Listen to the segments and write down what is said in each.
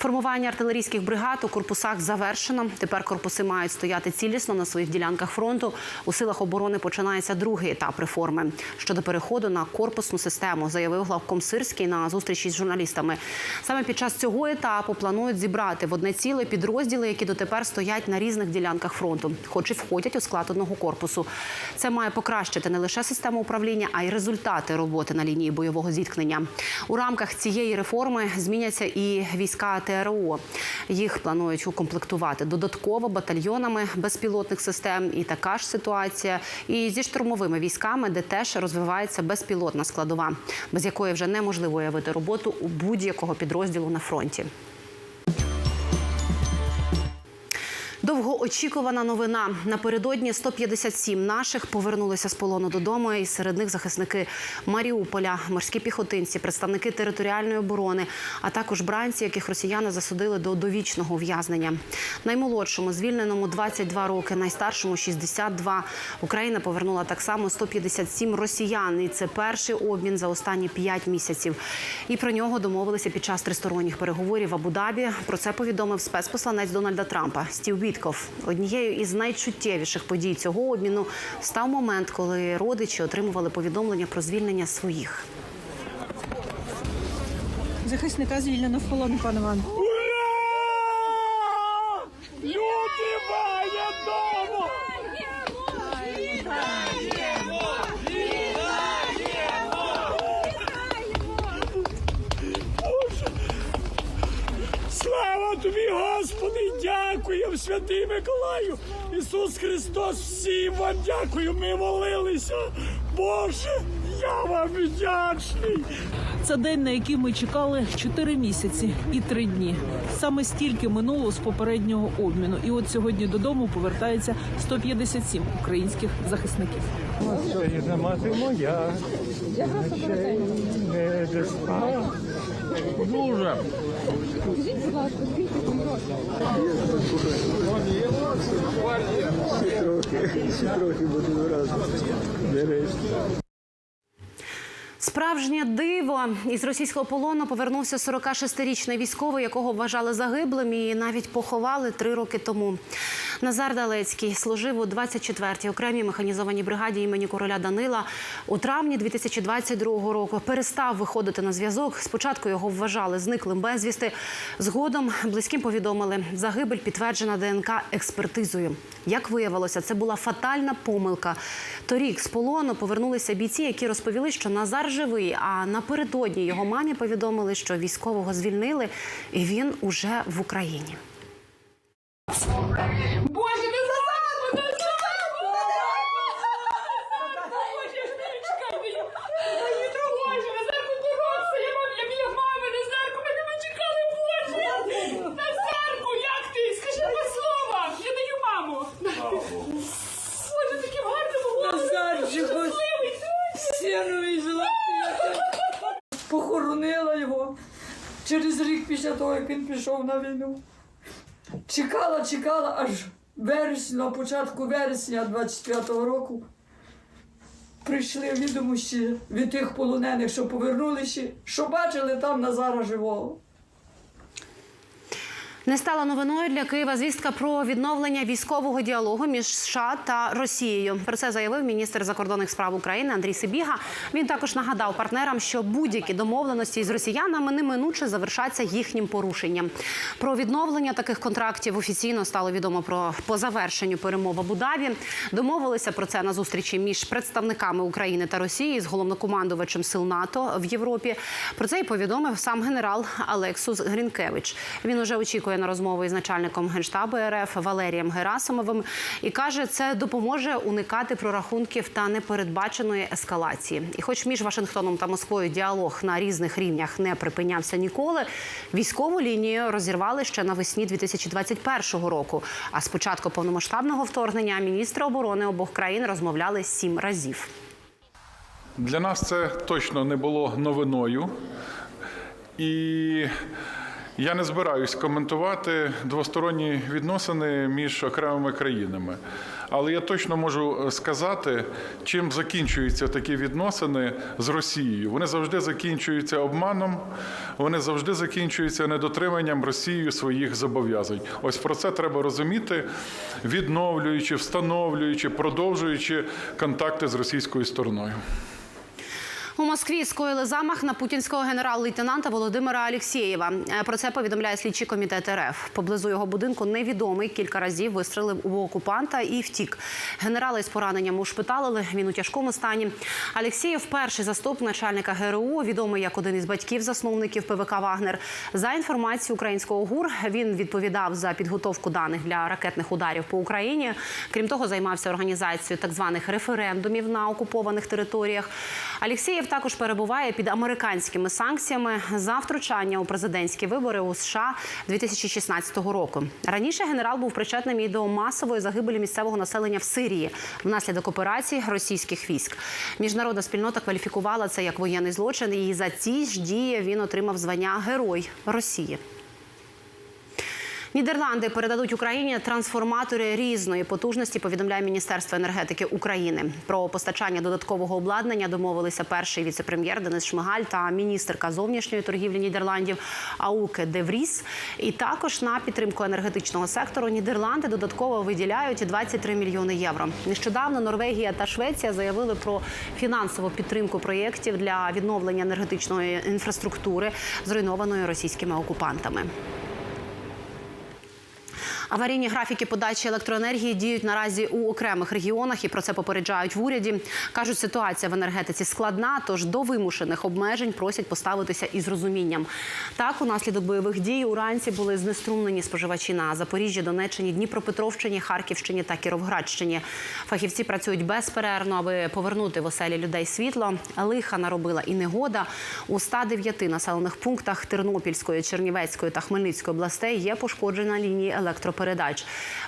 Формування артилерійських бригад у корпусах завершено. Тепер корпуси мають стояти цілісно на своїх ділянках фронту. У силах оборони починається другий етап реформи щодо переходу на корпусну систему, заявив главком Сирський на зустрічі з журналістами. Саме під час цього етапу планують зібрати в одне ціле підрозділи, які дотепер стоять на різних ділянках фронту, хоч і входять у склад одного корпусу. Це має покращити не лише систему управління, а й результати роботи на лінії бойового зіткнення. У рамках цієї реформи зміняться і війська ТРО. Їх планують укомплектувати додатково батальйонами безпілотних систем. І така ж ситуація і зі штурмовими військами, де теж розвивається безпілотна складова, без якої вже неможливо уявити роботу у будь-якого підрозділу на фронті. Довгоочікувана новина. Напередодні 157 наших повернулися з полону додому. І серед них захисники Маріуполя, морські піхотинці, представники територіальної оборони, а також бранці, яких росіяни засудили до довічного ув'язнення. Наймолодшому звільненому 22 роки, найстаршому 62. Україна повернула так само 157 росіян. І це перший обмін за останні 5 місяців. І про нього домовилися під час тристоронніх переговорів в Абу-Дабі. Про це повідомив спецпосланець Дональда Трампа Стів Вітков. Однією із найчуттєвіших подій цього обміну став момент, коли родичі отримували повідомлення про звільнення своїх. Захисника звільнено в полон, пан Іван. Люди має дому! Слава тобі, Господи, дякуємо, святий Миколаю. Ісус Христос, всім вам дякую. Ми молилися. Боже, я вам вдячний. Це день, на який ми чекали 4 місяці і 3 дні. Саме стільки минуло з попереднього обміну. І от сьогодні додому повертається 157 українських захисників. Це мати моя. Не доспа. Дуже. Справжнє диво із російського полону повернувся 46-річний військовий, якого вважали загиблим і навіть поховали три роки тому. Назар Далецький служив у 24-й окремій механізованій бригаді імені короля Данила. У травні 2022 року перестав виходити на зв'язок. Спочатку його вважали зниклим безвісти. Згодом близьким повідомили, загибель підтверджена ДНК експертизою. Як виявилося, це була фатальна помилка. Торік з полону повернулися бійці, які розповіли, що Назар живий. А напередодні його мамі повідомили, що військового звільнили, і він уже в Україні. Боже, не забудь! Не забудь! Боже, ж не чекай мені! Мені Боже, Назарку дорогся! Я вам, я біля мами, Назарку, мене ви чекали, Боже! Назарку, як ти? Скажи два слова! Я даю маму! Боже, таким гарним голосом! Назарчику, Щасливий! сину і золотий. Похоронила його через рік після того, як він пішов на війну. Чекала, чекала аж вересня, на початку вересня 25-го року. Прийшли відомості від тих полонених, що повернулися, що бачили там Назара живого. Не стала новиною для Києва звістка про відновлення військового діалогу між США та Росією. Про це заявив міністр закордонних справ України Андрій Сибіга. Він також нагадав партнерам, що будь-які домовленості з росіянами неминуче завершаться їхнім порушенням. Про відновлення таких контрактів офіційно стало відомо про по завершенню перемов в Абу-Дабі. Домовилися про це на зустрічі між представниками України та Росії з головнокомандувачем сил НАТО в Європі. Про це й повідомив сам генерал Алексус Грінкевич. Він уже очікує на розмову із начальником генштабу РФ Валерієм Герасимовим і каже, це допоможе уникати прорахунків та непередбаченої ескалації. І, хоч між Вашингтоном та Москвою діалог на різних рівнях не припинявся ніколи, військову лінію розірвали ще навесні 2021 року. А з початку повномасштабного вторгнення міністри оборони обох країн розмовляли сім разів. Для нас це точно не було новиною. І Я не збираюсь коментувати двосторонні відносини між окремими країнами. Але я точно можу сказати, чим закінчуються такі відносини з Росією. Вони завжди закінчуються обманом, вони завжди закінчуються недотриманням Росією своїх зобов'язань. Ось про це треба розуміти, відновлюючи, встановлюючи, продовжуючи контакти з російською стороною. У Москві скоїли замах на путінського генерал-лейтенанта Володимира Алєксєєва. Е, Про це повідомляє слідчий комітет РФ. Поблизу його будинку невідомий кілька разів вистрелив у окупанта і втік. Генерала із пораненням ушпиталили. Він у тяжкому стані. Алєксєєв – перший заступник начальника ГРУ, відомий як один із батьків засновників ПВК Вагнер. За інформацією українського ГУР, він відповідав за підготовку даних для ракетних ударів по Україні. Крім того, займався організацією так званих референдумів на окупованих територіях. Алєксєєв також перебуває під американськими санкціями за втручання у президентські вибори у США 2016 року. Раніше генерал був причетним і до масової загибелі місцевого населення в Сирії внаслідок операції російських військ. Міжнародна спільнота кваліфікувала це як воєнний злочин, і за ці ж дії він отримав звання Герой Росії. Нідерланди передадуть Україні трансформатори різної потужності. Повідомляє Міністерство енергетики України. Про постачання додаткового обладнання домовилися перший віцепрем'єр Денис Шмигаль та міністерка зовнішньої торгівлі Нідерландів Ауке Девріс. І також на підтримку енергетичного сектору Нідерланди додатково виділяють 23 мільйони євро. Нещодавно Норвегія та Швеція заявили про фінансову підтримку проєктів для відновлення енергетичної інфраструктури, зруйнованої російськими окупантами. Аварійні графіки подачі електроенергії діють наразі у окремих регіонах і про це попереджають в уряді. кажуть, ситуація в енергетиці складна, тож до вимушених обмежень просять поставитися із розумінням. Так, унаслідок бойових дій уранці були знеструмлені споживачі на Запоріжжі, Донеччині, Дніпропетровщині, Харківщині та Кіровградщині. Фахівці працюють безперервно, аби повернути в оселі людей світло. Лиха наробила і негода. У 109 населених пунктах Тернопільської, Чернівецької та Хмельницької областей є пошкоджена лінії електропередач.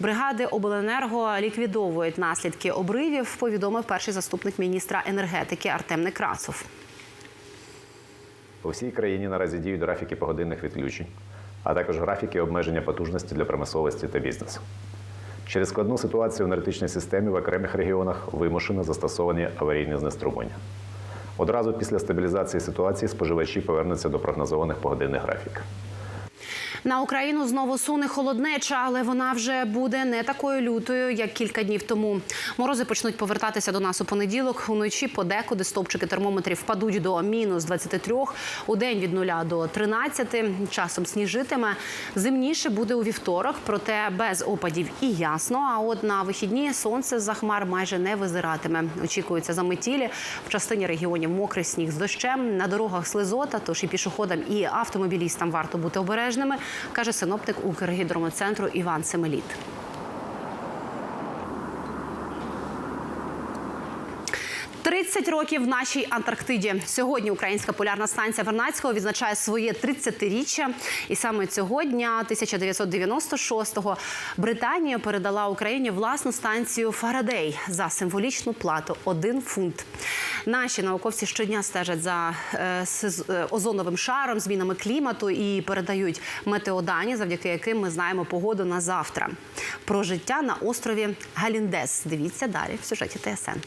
Бригади обленерго ліквідовують наслідки обривів. Повідомив перший заступник міністра енергетики Артем Некрасов. По всій країні наразі діють графіки погодинних відключень, а також графіки обмеження потужності для промисловості та бізнесу. Через складну ситуацію в енергетичній системі в окремих регіонах вимушено застосовані аварійні знеструмлення. Одразу після стабілізації ситуації споживачі повернуться до прогнозованих погодинних графіків. На Україну знову суне холоднеча, але вона вже буде не такою лютою, як кілька днів тому. Морози почнуть повертатися до нас у понеділок. Уночі подекуди стовпчики термометрів впадуть до мінус 23, у день від 0 до 13. Часом сніжитиме. Зимніше буде у вівторок, проте без опадів і ясно. А от на вихідні сонце за хмар майже не визиратиме. Очікується заметілі. В частині регіонів мокрий сніг з дощем. На дорогах слизота, тож і пішоходам, і автомобілістам варто бути обережними, каже синоптик Укргідромоцентру Іван Семеліт. «30 років в нашій Антарктиді. Сьогодні українська полярна станція Вернадського відзначає своє 30-річчя. І саме цього дня, 1996-го, Британія передала Україні власну станцію Фарадей за символічну плату – один фунт. Наші науковці щодня стежать за е, е, озоновим шаром, змінами клімату і передають метеодані, завдяки яким ми знаємо погоду на завтра. Про життя на острові Галіндес. Дивіться далі в сюжеті ТСН.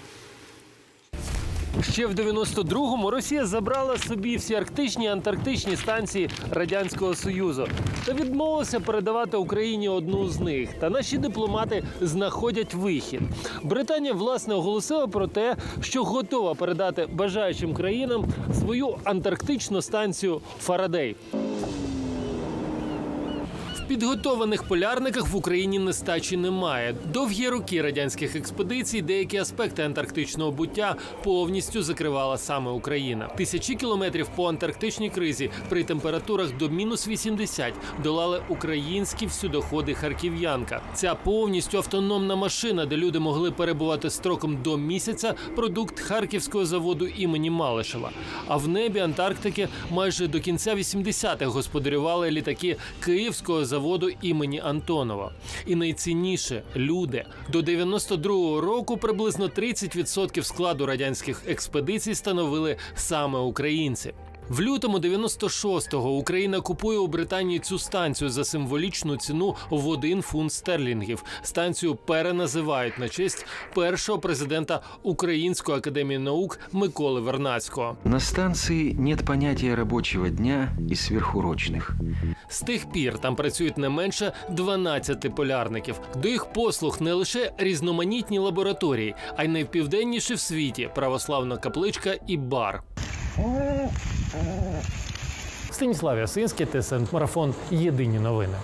Ще в 92-му Росія забрала собі всі арктичні антарктичні станції радянського союзу та відмовилася передавати Україні одну з них. Та наші дипломати знаходять вихід. Британія власне оголосила про те, що готова передати бажаючим країнам свою антарктичну станцію Фарадей. Підготованих полярниках в Україні нестачі немає. Довгі роки радянських експедицій деякі аспекти антарктичного буття повністю закривала саме Україна. Тисячі кілометрів по антарктичній кризі при температурах до мінус 80 долали українські всюдоходи Харків'янка. Ця повністю автономна машина, де люди могли перебувати строком до місяця, продукт харківського заводу імені Малишева. А в небі Антарктики майже до кінця 80-х господарювали літаки Київського заводу імені Антонова. І найцінніше люди до 92-го року приблизно 30% складу радянських експедицій становили саме українці. В лютому 96-го Україна купує у Британії цю станцію за символічну ціну в один фунт стерлінгів. Станцію переназивають на честь першого президента Української академії наук Миколи Вернацького. На станции нет понятия рабочего дня и сверхурочных. З тих пір там працюють не менше 12 полярників. До їх послуг не лише різноманітні лабораторії, а й найпівденніші в світі православна капличка і бар. Станіслав Ясинський, ТСН Марафон. Єдині новини.